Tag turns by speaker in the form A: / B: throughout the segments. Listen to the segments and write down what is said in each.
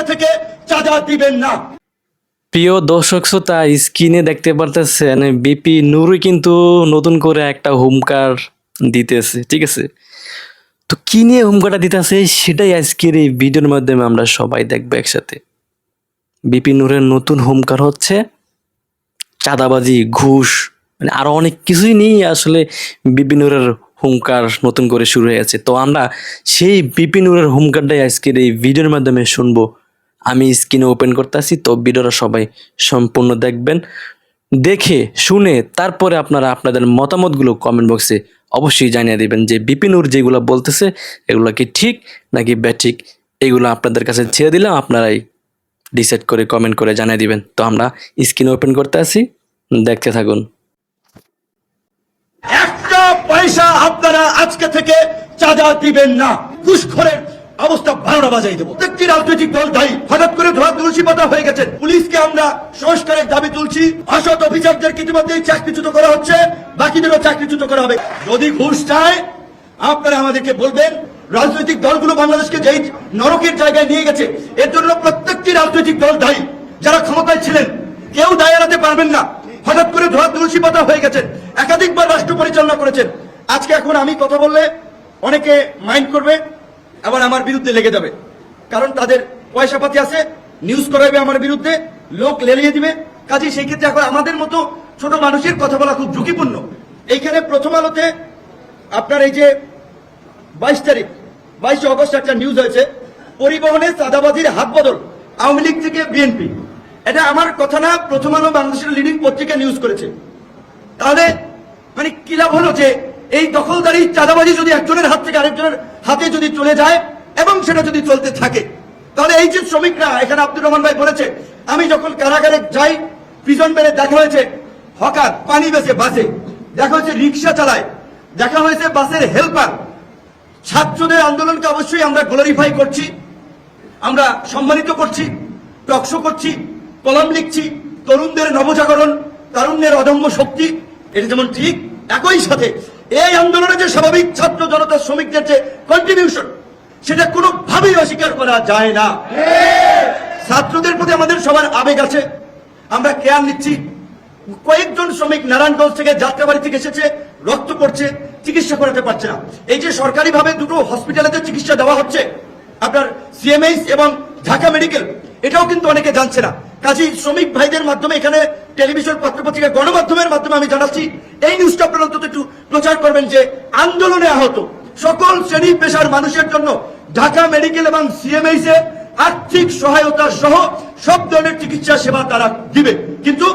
A: আজকে থেকে চাঁদা দিবেন না।
B: প্রিয় দর্শক শ্রোতা, স্ক্রিনে দেখতে পারতেছেন বিপি নুরু কিন্তু নতুন করে একটা হুমকার দিতেছে, ঠিক আছে? তো কি নিয়ে হুমকাটা দিতেছে সেটাই আজকের এই ভিডিওর মাধ্যমে আমরা সবাই দেখব একসাথে। বিপি নুরের নতুন হুমকার হচ্ছে চাঁদাবাজি, ঘুষ মানে আরও অনেক কিছুই নিয়ে আসলে বিপিনুরের হুমকার নতুন করে শুরু হয়ে হয়েছে তো আমরা সেই বিপিনুরের হুমকারটাই আজকের এই ভিডিওর মাধ্যমে শুনব। আমি স্ক্রিনে ওপেন করতেছি, তো ভিডিওটা সবাই সম্পূর্ণ দেখবেন। দেখে, শুনে, তারপরে আপনারা আপনাদের মতামতগুলো কমেন্ট বক্সে অবশ্যই জানিয়ে দিবেন যে বিপিনুর যেগুলো বলতেছে, এগুলো কি ঠিক নাকি ব্যাঠিক এগুলো আপনাদের কাছে ছেড়ে দিলাম, আপনারাই ডিসাইড করে কমেন্ট করে জানিয়ে দিবেন। তো আমরা স্ক্রিন ওপেন করতে আসি দেখতে থাকুন।
A: একটা পয়সা আপনারা আজকে থেকে চাঁদা দিবেন না ঘুষখোরের অবস্থা বারোটা বাজাই দেবো। প্রত্যেকটি রাজনৈতিক দল দায়ী। হঠাৎ করে ধোয়া তুলসী পাতা হয়ে গেছে। পুলিশকে আমরা সংস্কারের দাবি তুলছি। অসৎ অফিসারদের ইতিমধ্যেই চাকরিচ্যুত করা হচ্ছে। বাকিদেরও চাকরিচ্যুত করা হবে। যদি ঘুষ চায়, আপনারা আমাদেরকে বলবেন, রাজনৈতিক দলগুলো বাংলাদেশকে যেই নরকের জায়গায় নিয়ে গেছে, এর জন্য প্রত্যেকটি রাজনৈতিক দল দায়ী। যারা ক্ষমতায় ছিলেন, কেউ দায় এড়াতে পারবেন না। হঠাৎ করে ধোয়া তুলসী পাতা হয়ে গেছেন একাধিকবার রাষ্ট্র পরিচালনা করেছেন। আজকে এখন আমি কথা বললে অনেকে মাইন্ড করবে আবার আমার বিরুদ্ধে লেগে যাবে। কারণ তাদের পয়সা পাতি আছে নিউজ করাবে আমার বিরুদ্ধে, লোক লেলিয়ে দিবে। কাজে সেই ক্ষেত্রে এখন আমাদের মতো ছোট মানুষের কথা বলা খুব ঝুঁকিপূর্ণ। এইখানে প্রথম আলোতে আপনার এই যে বাইশ তারিখ, বাইশে অগস্ট একটা নিউজ হয়েছে, পরিবহনে চাঁদাবাজির হাত বদল আওয়ামী লীগ থেকে বিএনপি এটা আমার কথা না, প্রথম আলো বাংলাদেশের লিডিং পত্রিকা নিউজ করেছে। তাহলে মানে কি লাভ হলো যে এই দখলদারি চাঁদাবাজি যদি একজনের হাত থেকে আরেকজনের হাতে যদি চলে যায় এবং সেটা যদি চলতে থাকে, তাহলে এই যে শ্রমিকরা, এখানে আব্দুর রহমান ভাই বলেছে, আমি যখন কারাগারে যাই প্রিজন বেড়ে দেখা হয়েছে হকার পানি বেছে বাসে, দেখা হয়েছে রিক্সা চালায়, দেখা হয়েছে বাসের হেল্পার ছাত্রদের আন্দোলনকে অবশ্যই আমরা গ্লোরিফাই করছি, আমরা সম্মানিত করছি টকশো করছি, কলম লিখছি, তরুণদের নবজাগরণ, তারুণ্যের অদম্য শক্তি, এটা যেমন ঠিক, একই সাথে এই আন্দোলনে যে স্বাভাবিক ছাত্র জনতা শ্রমিকদের যে কন্ট্রিবিউশন সেটা কোনোভাবেই অস্বীকার করা যায় না। ছাত্রদের প্রতি আমাদের সবার আবেগ আছে। আমরা কেয়ার নিচ্ছি। কয়েকজন শ্রমিক নারায়ণগঞ্জ থেকে যাত্রাবাড়ি থেকে এসেছে, রক্ত পড়ছে, চিকিৎসা করাতে পারছে না। এই যে সরকারি ভাবে দুটো হসপিটালেতে চিকিৎসা দেওয়া হচ্ছে, আপনার সিএমএইচ এবং ঢাকা মেডিকেল, এটাও কিন্তু অনেকে জানছে না। কাজী শ্রমিক ভাইদের মাধ্যমে এখানে টেলিভিশন পত্রপত্রিকা গণমাধ্যমের মাধ্যমে আমি জানাচ্ছি, এই নিউজটা আপনারা অন্তত একটু প্রচার করবেন যে আন্দোলনে আহত সকল শ্রেণি পেশার মানুষের জন্য ঢাকা মেডিকেল এবং সিএমএইচ এ আর্থিক সহায়তা সহ সব ধরনের চিকিৎসা সেবা তারা দিবে। কিন্তু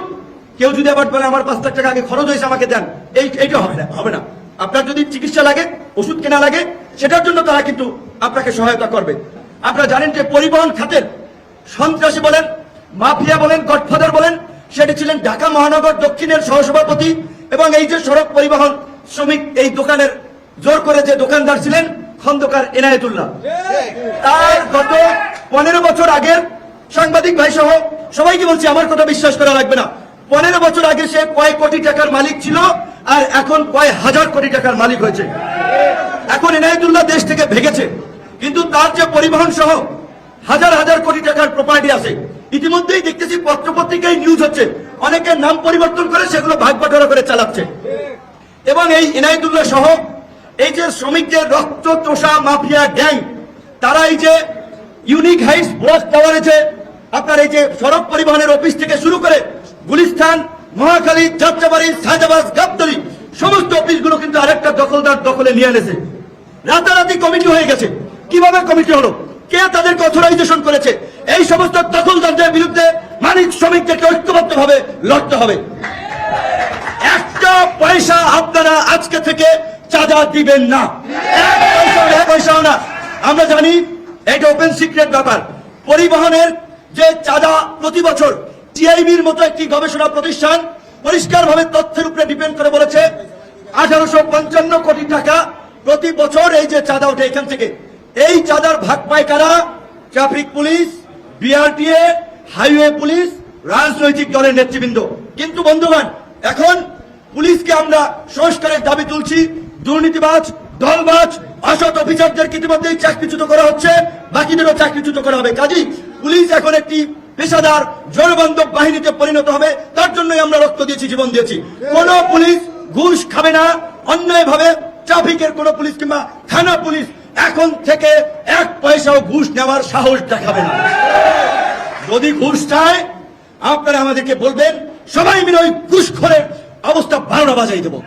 A: কেউ যদি আবার বলে, আমার পাঁচ লাখ টাকা আগে খরচ হয়েছে, আমাকে দেন। এই এইটা হবে না হবে না। আপনার যদি চিকিৎসা লাগে, ওষুধ কেনা লাগে, সেটার জন্য তারা কিন্তু আপনাকে সহায়তা করবে। আপনারা জানেন যে পরিবহন খাতের সন্ত্রাসী বলেন, মাফিয়া বলেন, গডফাদার বলেন সেটি ছিলেন ঢাকা মহানগর দক্ষিণের সহসভাপতি এবং এই যে সড়ক পরিবহন শ্রমিক এই দোকানের জোর করে যে দোকানদার ছিলেন খন্দকার এনায়েতুল্লাহ। তার গত পনেরো বছর আগের সাংবাদিক ভাই সহ সবাইকে বলছি, আমার কথা বিশ্বাস করা লাগবে না। পনেরো বছর আগে সে কয়েক কোটি টাকার মালিক ছিল আর এখন কয়েক হাজার কোটি টাকার মালিক হয়েছে। এখন এনায়েতুল্লাহ দেশ থেকে ভেগেছে। কিন্তু তার যে পরিবহন সহ হাজার হাজার কোটি টাকার প্রপার্টি আছে ইতিমধ্যেই দেখতেছি পত্র পত্রিকায় নিউজ হচ্ছে। অনেকের নাম পরিবর্তন করে সেগুলো ভাগ বাটোয়ারা করে চালাচ্ছে। এবং এই ইনায়তুল্লাহ সহ এই যে শ্রমিকদের রক্ত তোষা মাফিয়া গ্যাং, তারা এই যে ইউনিক হাইটস ব্লক টাওয়ারে আপনার এই যে সড়ক পরিবহনের অফিস থেকে শুরু করে গুলিস্তান, মহাখালী, যাত্রাবাড়ি শাহজাবাজ গাবতলি, সমস্ত অফিসগুলো কিন্তু আরেকটা দখলদার দখলে নিয়ে এনেছে। রাতারাতি কমিটি হয়ে গেছে। কীভাবে কমিটি হলো? কে তাদেরকে অথরাইজেশন করেছে? এই সমস্ত দখলদারদের বিরুদ্ধে মালিক শ্রমিকদেরকে ঐক্যবদ্ধ ভাবে লড়তে হবে। একটা পয়সা আপনারা আজকে থেকে চাঁদা দিবেন না। পয়সাও না। আমরা জানি এটা ওপেন সিক্রেট ব্যাপার। পরিবহনের যে চাঁদা প্রতি বছর টিআইবির মতো একটি গবেষণা প্রতিষ্ঠান পরিষ্কারভাবে তথ্যের উপরে ডিপেন্ড করে বলেছে, আঠারোশো পঞ্চান্ন কোটি টাকা প্রতি বছর এই যে চাঁদা ওঠে এখান থেকে। এই চাঁদার ভাগ পায় কারা? Traffic police BRTA, highway police, রাজনৈতিক দলের নেতৃবৃন্দ। কিন্তু বন্ধুগণ, এখন পুলিশকে আমরা সংস্কারের দাবি তুলছি। দুর্নীতিবাজ, দলবাজ, অসৎ অফিসারদের ইতিমধ্যেই চাকরিচ্যুত করা হচ্ছে। বাকিদেরও চাকরিচ্যুত করা হবে। কাজী পুলিশ এখন একটি পেশাদার, জনবান্ধব বাহিনীতে পরিণত হবে। তার জন্যই আমরা রক্ত দিয়েছি, জীবন দিয়েছি। কোন পুলিশ ঘুষ খাবে না। অন্যায় ভাবে ট্রাফিকের কোন পুলিশ কিংবা থানা পুলিশ এখন থেকে এক পয়সাও ঘুষ নেওয়ার সাহস দেখাবে না। যদি ঘুষ চায় আপনারা আমাদেরকে বলবেন সবাই মিলে ওই ঘুষখোরের অবস্থা বারোটা বাজাই দেবো।